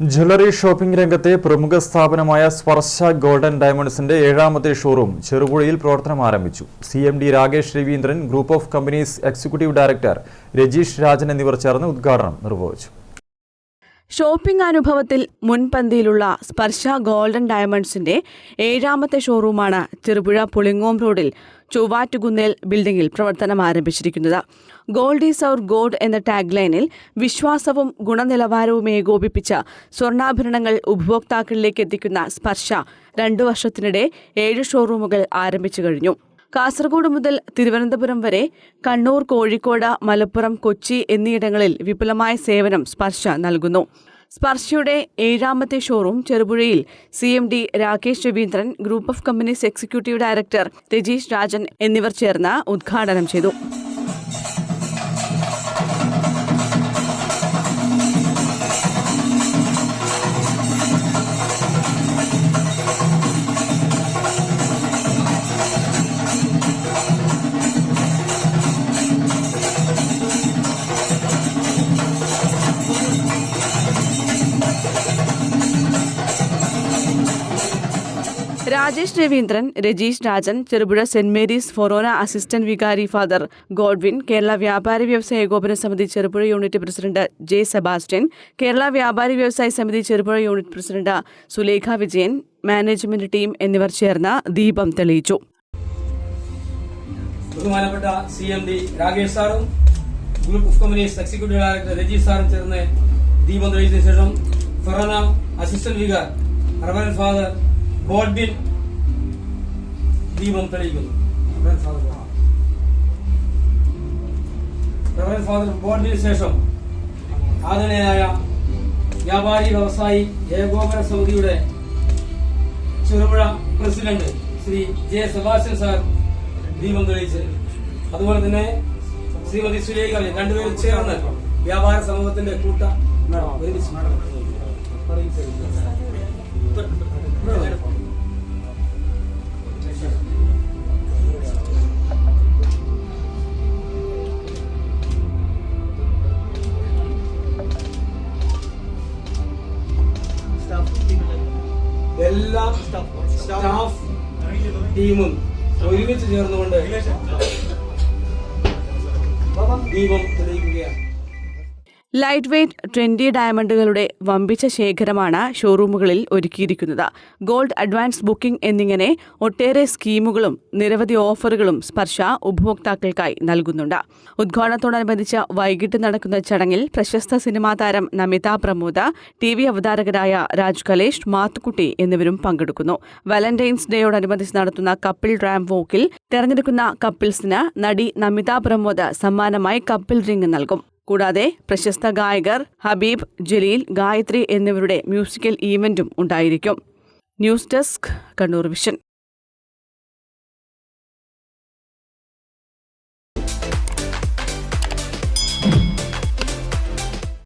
Jewellery shopping രംഗത്തെ പ്രമുഖ സ്ഥാപനമായ സ്പർശ ഗോൾഡൻ ഡയമണ്ട്സിന്റെ ഏഴാമത്തെ ഷോറൂം ചെറുപുഴയിൽ പ്രവർത്തനം ആരംഭിച്ചു. C M D Rakesh Raveendran group of companies executive director Rajeesh Rajan എന്നിവർ ചേർന്ന് ഉദ്ഘാടനം നിർവഹിച്ചു. ഷോപ്പിംഗ് അനുഭവത്തിൽ മുൻപന്തിയിലുള്ള സ്പർശ ഗോൾഡൻ ഡയമണ്ട്സിന്റെ ഏഴാമത്തെ ഷോറൂമാണ് ചെറുപുഴ പുളിങ്ങോം റോഡിൽ ചൊവ്വാറ്റുകുന്നേൽ ബിൽഡിംഗിൽ പ്രവർത്തനം ആരംഭിച്ചിരിക്കുന്നത്. ഗോൾഡ് ഈസ് അവർ ഗോഡ് എന്ന ടാഗ് ലൈനിൽ വിശ്വാസവും ഗുണനിലവാരവും ഏകോപിപ്പിച്ച സ്വർണാഭരണങ്ങൾ ഉപഭോക്താക്കളിലേക്ക് എത്തിക്കുന്ന സ്പർശ രണ്ടു വർഷത്തിനിടെ ഏഴ് ഷോറൂമുകൾ ആരംഭിച്ചു കഴിഞ്ഞു. കാസർഗോഡ് മുതൽ തിരുവനന്തപുരം വരെ കണ്ണൂർ കോഴിക്കോട് മലപ്പുറം കൊച്ചി എന്നിയിടങ്ങളിൽ വിപുലമായ സേവനം സ്പർശ നൽകുന്നു. സ്പർശയുടെ ഏഴാമത്തെ showroom ചെറുപുഴയിൽ C M D Rakesh Raveendran group of companies executive director Rajeesh Rajan എന്നിവർ ചേർന്ന് ഉദ്ഘാടനം ചെയ്തു. രാജേഷ് രവീന്ദ്രൻ രജീഷ് രാജൻ ചെറുപുഴ സെന്റ് മേരീസ് ഫൊറോന അസിസ്റ്റന്റ് വികാരി father Godwin Kerala Vyapari Vyavasaya Ekopana Samiti Cherupuzha unit president J Sebastian Kerala Vyapari Vyavasaya Samiti Cherupuzha unit president Sulekha Vijayan management team എന്നിവർ ചേർന്ന് ദീപം തെളിയിച്ചു. ബഹുമാനപ്പെട്ട ഗ്രൂപ്പ് കമ്പനീസ് രജീഷ് ദീപം തെളിയിച്ചതിനു ശേഷം assistant vicar reverend father Godwin ദീപം തെളിയിക്കുന്നു. ഫാദർ ശേഷം ആദരണീയനായ വ്യാപാരി വ്യവസായി ഏകോപന സമിതിയുടെ Cherupuzha president Shri J Sebastian sir ദീപം തെളിയിച്ച്. അതുപോലെ തന്നെ ശ്രീമതി സുരേഖ രണ്ടുപേരും ചേർന്ന് വ്യാപാര സമൂഹത്തിന്റെ കൂട്ട ഒരുമിച്ച് എല്ലാ സ്റ്റാഫ് ടീമും ഒരുമിച്ച് ചേർന്നുകൊണ്ട് ദീപം തെളിയിക്കുകയാണ്. ലൈറ്റ് വെയ്റ്റ് ട്രെൻഡി ഡയമണ്ടുകളുടെ വമ്പിച്ച ശേഖരമാണ് ഷോറൂമുകളിൽ ഒരുക്കിയിരിക്കുന്നത്. ഗോൾഡ് അഡ്വാൻസ് ബുക്കിംഗ് എന്നിങ്ങനെ ഒട്ടേറെ സ്കീമുകളും നിരവധി ഓഫറുകളും സ്പർശ ഉപഭോക്താക്കൾക്കായി നൽകുന്നുണ്ട്. ഉദ്ഘാടനത്തോടനുബന്ധിച്ച് വൈകിട്ട് നടക്കുന്ന ചടങ്ങിൽ പ്രശസ്ത സിനിമാ താരം നമിത പ്രമോദ ടി വി അവതാരകരായ രാജ് കലേഷ് മാത്തുക്കുട്ടി എന്നിവരും പങ്കെടുക്കുന്നു. വാലന്റൈൻസ് ഡേയോടനുബന്ധിച്ച് നടത്തുന്ന കപ്പിൾ റാം വോക്കിൽ തെരഞ്ഞെടുക്കുന്ന കപ്പിൾസിന് നടി നമിത പ്രമോദ സമ്മാനമായി കപ്പിൾ റിംഗ് നൽകും. കൂടാതെ പ്രശസ്ത ഗായകർ ഹബീബ് ജലീൽ ഗായത്രി എന്നിവരുടെ മ്യൂസിക്കൽ ഈവന്റും ഉണ്ടായിരിക്കും. News desk Kannur vision.